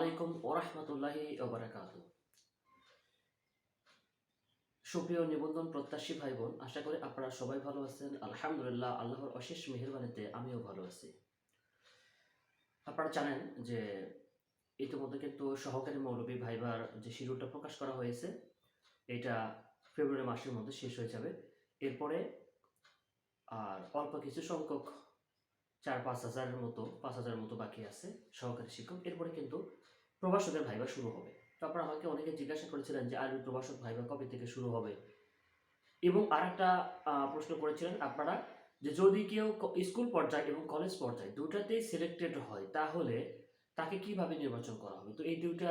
আলাইকুম ওরহমতুল্লাহি ওবরাকাত সুপ্রিয় নিবন্ধন প্রত্যাশী ভাই বোন আশা করি আপনারা সবাই ভালো আছেন। আলহামদুলিল্লাহ, আল্লাহর অশেষ মেহরবানিতে আমিও ভালো আছি। আপনারা জানেন যে ইতিমধ্যে কিন্তু সহকারী মৌলবী ভাইবার যে শিডিউলটা প্রকাশ করা হয়েছে, এটা ফেব্রুয়ারি মাসের মধ্যে শেষ হয়ে যাবে। এরপরে আর অল্প কিছু সংখ্যক চার পাঁচ হাজারের মতো, পাঁচ হাজারের মতো বাকি আছে, সহকারী শিক্ষক। এরপরে কিন্তু প্রবাসকের ভাইবা শুরু হবে। তারপর আমাকে অনেকে জিজ্ঞাসা করেছিলেন যে আরবি প্রবাসক ভাইবা কবে থেকে শুরু হবে? এবং আর একটা প্রশ্ন করেছিলেন আপনারা যে, যদি কেউ স্কুল পর্যায়ে এবং কলেজ পর্যায়ে দুটাতেই সিলেক্টেড হয়, তাহলে তাকে কীভাবে নির্বাচন করা হবে? তো এই দুইটা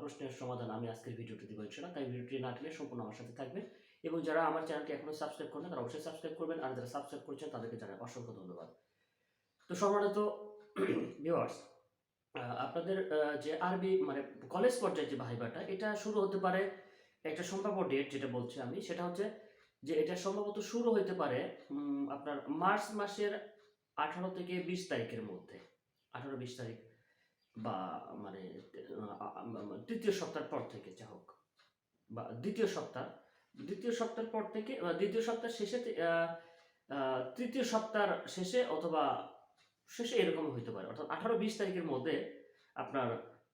প্রশ্নের সমাধান আমি আজকের ভিডিওটি দিব ইনশাল্লাহ তাই ভিডিওটি না টেনে সম্পূর্ণ আমার সাথে থাকবে এবং যারা আমার চ্যানেলটি এখনও সাবস্ক্রাইব করেন তারা অবশ্যই সাবস্ক্রাইব করবেন। আর যারা সাবস্ক্রাইব করছেন, তাদেরকে জানাই অসংখ্য ধন্যবাদ। তো সম্মানিত ভিউয়ার্স আপনাদের যে আরবি মানে কলেজ পর্যায়ে যে ভাইবাটা, এটা শুরু হতে পারে একটা সম্ভাব্য ডেট যেটা বলছি আমি। সেটা হচ্ছে যে এটা সম্ভবত শুরু হতে পারে আপনার মার্চ মাসের আঠারো থেকে বিশ তারিখের মধ্যে। আঠারো, বিশ তারিখ বা মানে তৃতীয় সপ্তাহের পর থেকে যা হোক। বা দ্বিতীয় সপ্তাহ, দ্বিতীয় সপ্তাহের পর থেকে দ্বিতীয় সপ্তাহ শেষে তৃতীয় সপ্তাহের শেষে অথবা শেষে এরকম হইতে পারে। অর্থাৎ আঠারো বিশ তারিখের মধ্যে আপনার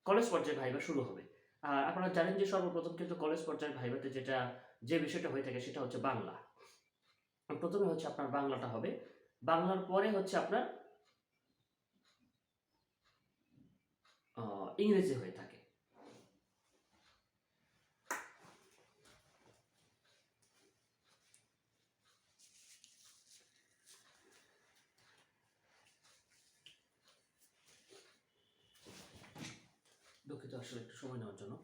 কলেজ পর্যায়ে ভাইবা শুরু হবে। আর আপনারা জানেন যে সর্বপ্রথম কিন্তু কলেজ পর্যায়ের ভাইবাতে যেটা, যে বিষয়টা হয়ে থাকে সেটা হচ্ছে বাংলা। প্রথমে হচ্ছে আপনার বাংলাটা হবে। বাংলার পরে হচ্ছে আপনার ইংরেজি হয়ে থাকে। দুঃখিত আসলে একটু সময় নেওয়ার জন্য।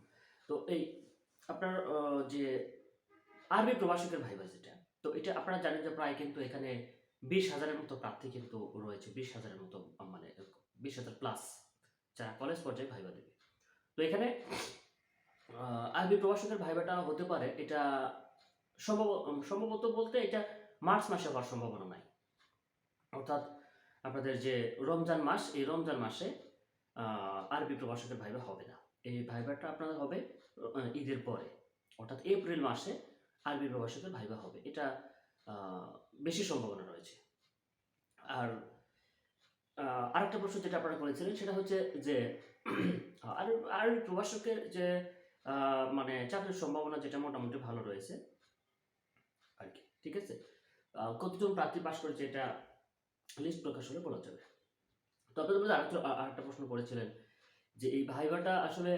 তো এই আপনার যে আরবি প্রবাসকের ভাইবা যেটা তো এটা আপনারা জানেন যে প্রায় কিন্তু এখানে বিশ হাজারের মতো প্রার্থী কিন্তু রয়েছে, বিশ হাজারের মতো মানে বিশ হাজার প্লাস যারা কলেজ পর্যায়ে ভাইবা দেবে। তো এখানে আরবি প্রবাসকের ভাইবাটা হতে পারে, এটা সম্ভব, সম্ভবত বলতে এটা মার্চ মাসে হওয়ার সম্ভাবনা নাই। অর্থাৎ আপনাদের যে রমজান মাস, এই রমজান মাসে আরবি প্রবাসকের ভাইবা হবে না। এই ভাইবাটা আপনাদের হবে ঈদের পরে। অর্থাৎ এপ্রিল মাসে আরবি প্রবাসকের ভাইবা হবে। এটা বেশি সম্ভাবনা রয়েছে। আর আরেকটা প্রশ্ন যেটা আপনারা করেছিলেন, সেটা হচ্ছে যে আর আরবি প্রবাসকের যে মানে চাকরির সম্ভাবনা যেটা মোটামুটি ভালো রয়েছে, আর কি, ঠিক আছে? কতজন প্রার্থী পাশ করেছে এটা লিস্ট প্রকাশ হলে বলা যাবে। তো আপনাদের মধ্যে আরেকটা আরেকটা প্রশ্ন করেছিলেন যে এই ভাইবাটা আসলে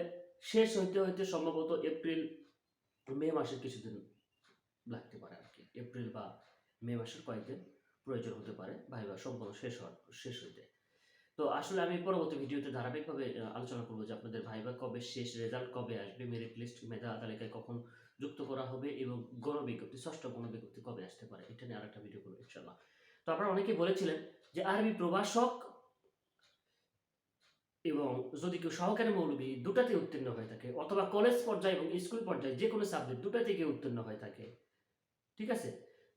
শেষ হইতে হইতে সম্ভবত এপ্রিল, মে মাসের কিছুদিন লাগতে পারে আর কি। এপ্রিল বা মে মাসের কয়েকদিন প্রয়োজন হতে পারে ভাইবা সম্পূর্ণ শেষ হওয়ার, শেষ হইতে। তো আসলে আমি পরবর্তী ভিডিওতে ধারাবাহিকভাবে আলোচনা করব যে আপনাদের ভাইবা কবে শেষ, রেজাল্ট কবে আসবে, মেরিট লিস্ট, মেধা তালিকায় কখন যুক্ত করা হবে এবং গণবিজ্ঞপ্তি ষষ্ঠ গণবিজ্ঞপ্তি কবে আসতে পারে, এটা নিয়ে আরেকটা ভিডিও করব ইনশাল্লাহ তো আপনারা অনেকেই বলেছিলেন যে আরবি প্রভাষক এবং যদি কেউ সহকারী মৌলবী দুটাতে উত্তীর্ণ হয়ে থাকে, অথবা কলেজ পর্যায়ে এবং স্কুল পর্যায়ে যে কোনো সাবজেক্ট দুটা থেকে উত্তীর্ণ হয়ে থাকে, ঠিক আছে?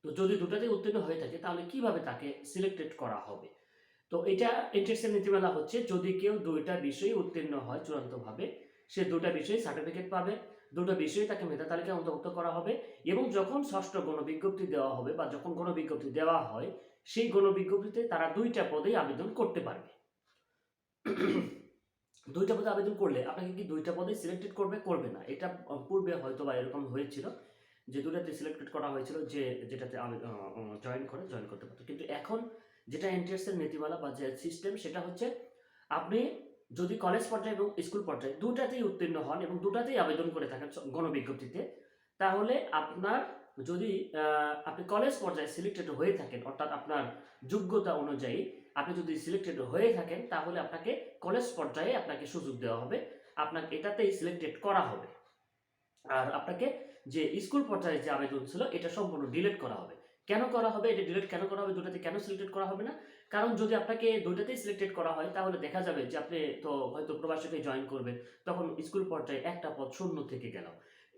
তো যদি দুটাতে উত্তীর্ণ হয়ে থাকে, তাহলে কীভাবে তাকে সিলেক্টেড করা হবে? তো এটা ইন্টারেস্টের নীতিমালা হচ্ছে, যদি কেউ দুইটা বিষয়ে উত্তীর্ণ হয় চূড়ান্তভাবে, সে দুটা বিষয়ে সার্টিফিকেট পাবে দুটো বিষয়ে তাকে মেধা তালিকায় অন্তর্ভুক্ত করা হবে এবং যখন ষষ্ঠ গণবিজ্ঞপ্তি দেওয়া হবে বা যখন গণবিজ্ঞপ্তি দেওয়া হয়, সেই গণবিজ্ঞপ্তিতে তারা দুইটা পদেই আবেদন করতে পারবে। দুইটা পদে আবেদন করলে আপনাকে কি দুইটা পদে সিলেক্টেড করবে করবে না? এটা পূর্বে হয়তো বা এরকম হয়েছিল যে দুটাতে সিলেক্টেড করা হয়েছিল যে যেটাতে জয়েন করে জয়েন করতে পারতো। কিন্তু এখন যেটা এনটিএসের নীতিমালা বা যে সিস্টেম সেটা হচ্ছে আপনি যদি কলেজ পর্যায়ে এবং স্কুল পর্যায়ে দুটাতেই উত্তীর্ণ হন এবং দুটাতেই আবেদন করে থাকেন গণবিজ্ঞপ্তিতে, তাহলে আপনার যদি আপনি কলেজ পর্যায়ে সিলেক্টেড হয়ে থাকেন, অর্থাৎ আপনার যোগ্যতা অনুযায়ী আপনি যদি সিলেক্টেড হয়ে থাকেন, তাহলে আপনাকে কলেজ পর্যায়ে আপনাকে সুযোগ দেওয়া হবে। আপনাকে এটাতেই সিলেক্টেড করা হবে। আর আপনাকে যে স্কুল পর্যায়ে যে আবেদন ছিল, এটা সম্পূর্ণ ডিলেট করা হবে। কেন করা হবে? এটা ডিলেট কেন করা হবে? দুটাতে কেন সিলেক্টেড করা হবে না? কারণ যদি আপনাকে দুইটাতেই সিলেক্টেড করা হয়, তাহলে দেখা যাবে যে আপনি তো হয়তো প্রবাসীকে জয়েন করবেন, তখন স্কুল পর্যায়ে একটা পদ শূন্য থেকে গেল।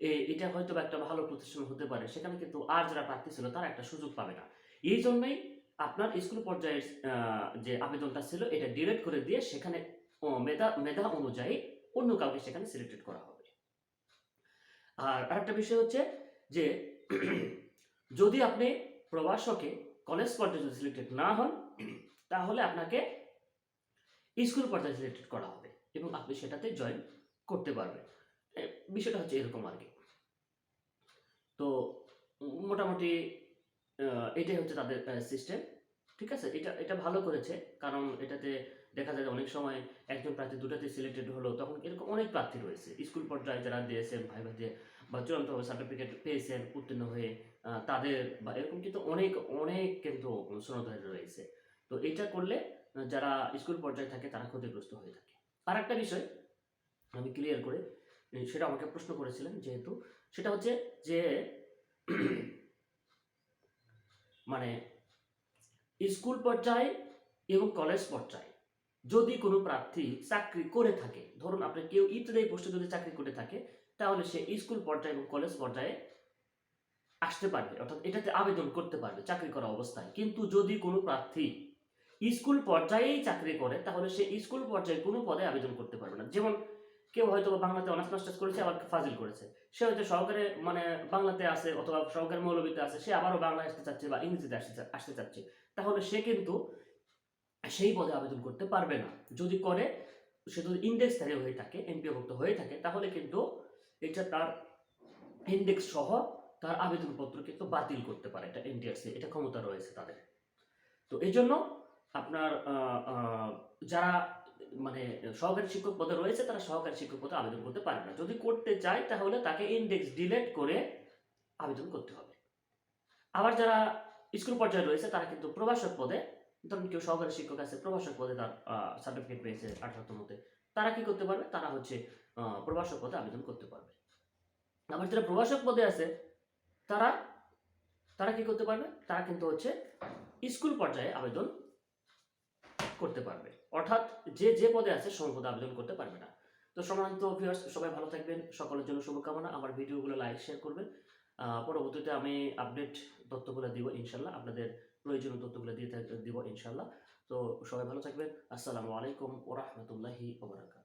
এটা হয়তো একটা ভালো প্রতিষ্ঠান হতে পারে। সেখানে কিন্তু আর যারা প্রার্থী ছিল, তারা একটা সুযোগ পাবে না। এই জন্যই আপনার স্কুল পর্যায়ের যে আবেদনটা ছিল, এটা ডিলিট করে দিয়ে সেখানে মেধা মেধা অনুযায়ী অন্য কাউকে সেখানে সিলেক্টেড করা হবে। আর আরেকটা বিষয় হচ্ছে যে, যদি আপনি প্রবাসকে কলেজ পর্যায়ে যদি সিলেক্টেড না হন, তাহলে আপনাকে স্কুল পর্যায়ে সিলেক্টেড করা হবে এবং আপনি সেটাতে জয়েন করতে পারবেন। বিষয়টা হচ্ছে এরকম আর কি। তো মোটামুটি এটাই হচ্ছে তাদের সিস্টেম ঠিক আছে? এটা এটা ভালো করেছে, কারণ এটাতে দেখা যায় অনেক সময় একজন প্রার্থী দুটাতে সিলেক্টেড হলো, তখন এরকম অনেক প্রার্থী রয়েছে। স্কুল পর্যায়ে যারা দিয়েছেন, ভাই ভাই দিয়ে বা চূড়ান্তভাবে সার্টিফিকেট পেয়েছেন, উত্তীর্ণ হয়ে তাদের, বা এরকম কিন্তু অনেক অনেক কিন্তু সনদধারী রয়েছে। তো এটা করলে যারা স্কুল পর্যায়ে থাকে, তারা ক্ষতিগ্রস্ত হয়ে থাকে। আর একটা বিষয়, আমি ক্লিয়ার করে সেটা আমাকে প্রশ্ন করেছিলেন যেহেতু, সেটা হচ্ছে যে মানে স্কুল পর্যায়ে এবং কলেজ পর্যায়ে যদি কোনো প্রার্থী চাকরি করে থাকে, ধরুন আপনি কেউ ইত্যাদি পোস্টে যদি চাকরি করে থাকে, তাহলে সে স্কুল পর্যায়ে এবং কলেজ পর্যায়ে আসতে পারবে, অর্থাৎ এটাতে আবেদন করতে পারবে চাকরি করা অবস্থায়। কিন্তু যদি কোনো প্রার্থী স্কুল পর্যায়েই চাকরি করে, তাহলে সে স্কুল পর্যায়ে কোনো পদে আবেদন করতে পারবে না। যেমন কেউ হয়তো বাংলাতে অনার্স মাস্টার্স করেছে, আবার ফাজিল করেছে। সে হয়তো সহকারে মানে বাংলাতে আছে অথবা সহকারে মৌলবীতে আছে, সে আবারও বাংলা আসতে চাচ্ছে বা ইংরেজিতে আসতে আসতে চাচ্ছে। তাহলে সে কিন্তু সেই পদে আবেদন করতে পারবে না। যদি করে, সে যদি ইন্ডেক্সধারী হয়ে থাকে এমপিওভুক্ত হয়ে থাকে, তাহলে কিন্তু এটা তার ইন্ডেক্স সহ তার আবেদনপত্র কিন্তু বাতিল করতে পারে এটা এনটিআরসি এটা ক্ষমতা রয়েছে তাদের। তো এই জন্য আপনার যারা মানে সহকারী শিক্ষক পদে রয়েছে, তারা সহকারী শিক্ষক পদে আবেদন করতে পারবে না। যদি করতে চায় তাহলে তাকে ইন্ডেক্স ডিলেট করে আবেদন করতে হবে। আবার যারা স্কুল পর্যায়ে রয়েছে, তারা কিন্তু প্রভাষক পদে, ধরুন কেউ সহকারী শিক্ষক আছে, প্রভাষক পদে তার সার্টিফিকেট পেয়েছে আঠারোতমতে তারা কি করতে পারবে? তারা হচ্ছে প্রভাষক পদে আবেদন করতে পারবে। আবার যারা প্রভাষক পদে আছে, তারা তারা কি করতে পারবে? তারা কিন্তু হচ্ছে স্কুল পর্যায়ে আবেদন করতে পারবে। অর্থাৎ যে যে পদে আছে সব পদে আবেদন করতে পারবে না। তো সম্মানিত ভিউয়ার্স সবাই ভালো থাকবেন, সকলের জন্য শুভকামনা। আমার ভিডিওগুলো লাইক শেয়ার করবেন। পরবর্তীতে আমি আপডেট তথ্যগুলো দিব ইনশাল্লাহ। আপনাদের প্রয়োজনীয় তথ্যগুলো দিয়ে দিব ইনশাল্লাহ। তো সবাই ভালো থাকবেন। আসসালামু আলাইকুম ওরহমতুল্লাহি ওবরাকাত